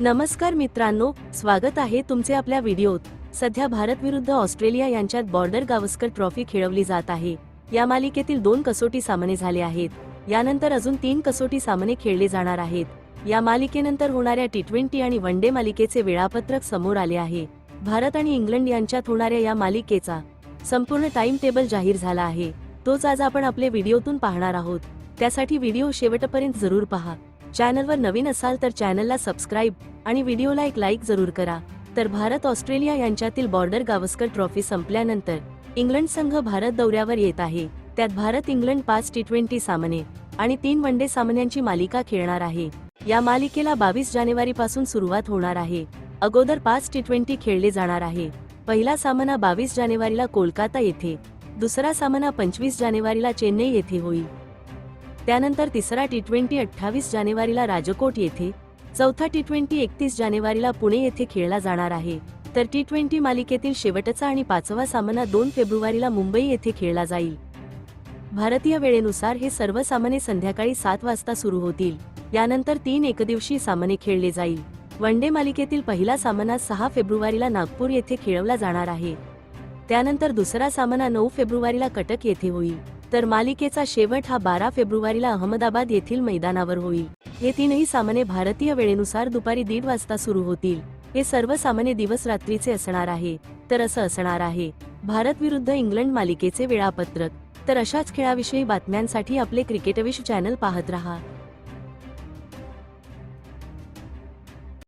नमस्कार मित्रांनो स्वागत आहे तुमचे आपल्या व्हिडिओत. सध्या भारत विरुद्ध ऑस्ट्रेलिया यांच्यात बॉर्डर गावस्कर ट्रॉफी खेळवली जात आहे. या मालिकेतील दोन कसोटी सामने झाले आहेत. यानंतर अजून तीन कसोटी सामने खेळले जाणार आहेत. या मालिकेनंतर होणाऱ्या टी ट्वेंटी आणि वन डे मालिकेचे वेळापत्रक समोर आले आहे. भारत आणि इंग्लंड यांच्यात होणाऱ्या या मालिकेचा संपूर्ण टाइम टेबल जाहीर झाला आहे. तोच आज आपण आपले व्हिडिओतून पाहणार आहोत. त्यासाठी व्हिडिओ शेवटपर्यंत जरूर पहा. चॅनलवर नवीन असाल तर चॅनलला सबस्क्राईब आणि व्हिडिओला एक लाईक जरूर करा. तर भारत ऑस्ट्रेलिया यांच्यातील बॉर्डर गावस्कर ट्रॉफी संपल्यानंतर इंग्लंड संघ भारत दौऱ्यावर येत आहे. त्यात भारत इंग्लंड पाच टी ट्वेंटी सामने आणि तीन वन डे सामन्यांची मालिका खेळणार आहे. या मालिकेला बावीस जानेवारी पासून सुरुवात होणार आहे. अगोदर पाच टी ट्वेंटी खेळले जाणार आहे. पहिला सामना बावीस जानेवारीला कोलकाता येथे दुसरा सामना पंचवीस जानेवारीला चेन्नई येथे होईल. त्यानंतर तिसरा टी ट्वेंटी अठ्ठावीस जानेवारीला राजकोट येथे चौथा टी ट्वेंटी एकतीस जानेवारीला पुणे येथे खेळला जाणार आहे. तर टी ट्वेंटी मालिकेतील शेवटचा आणि पाचवा सामना दोन फेब्रुवारीला मुंबई येथे खेळला जाईल. भारतीय वेळेनुसार हे सर्व सामने संध्याकाळी सात वाजता सुरू होतील. यानंतर तीन एकदिवसीय सामने खेळले जाईल. वन डे मालिकेतील पहिला सामना सहा फेब्रुवारीला नागपूर येथे खेळवला जाणार आहे. त्यानंतर दुसरा सामना नऊ फेब्रुवारीला कटक येथे होईल. तर मालिकेचा शेवट हा बारा फेब्रुवारीला अहमदाबाद येथील मैदानावर होईल. हे तीनही सामने भारतीय वेळेनुसार दुपारी दीड वाजता सुरू होतील. हे सर्व सामने दिवस रात्रीचे असणार आहे. तर असं असणार आहे. भारत विरुद्ध इंग्लंड मालिकेचे वेळापत्रक. तर अशाच खेळाविषयी बातम्यांसाठी आपले क्रिकेटविश चॅनल पाहत रहा.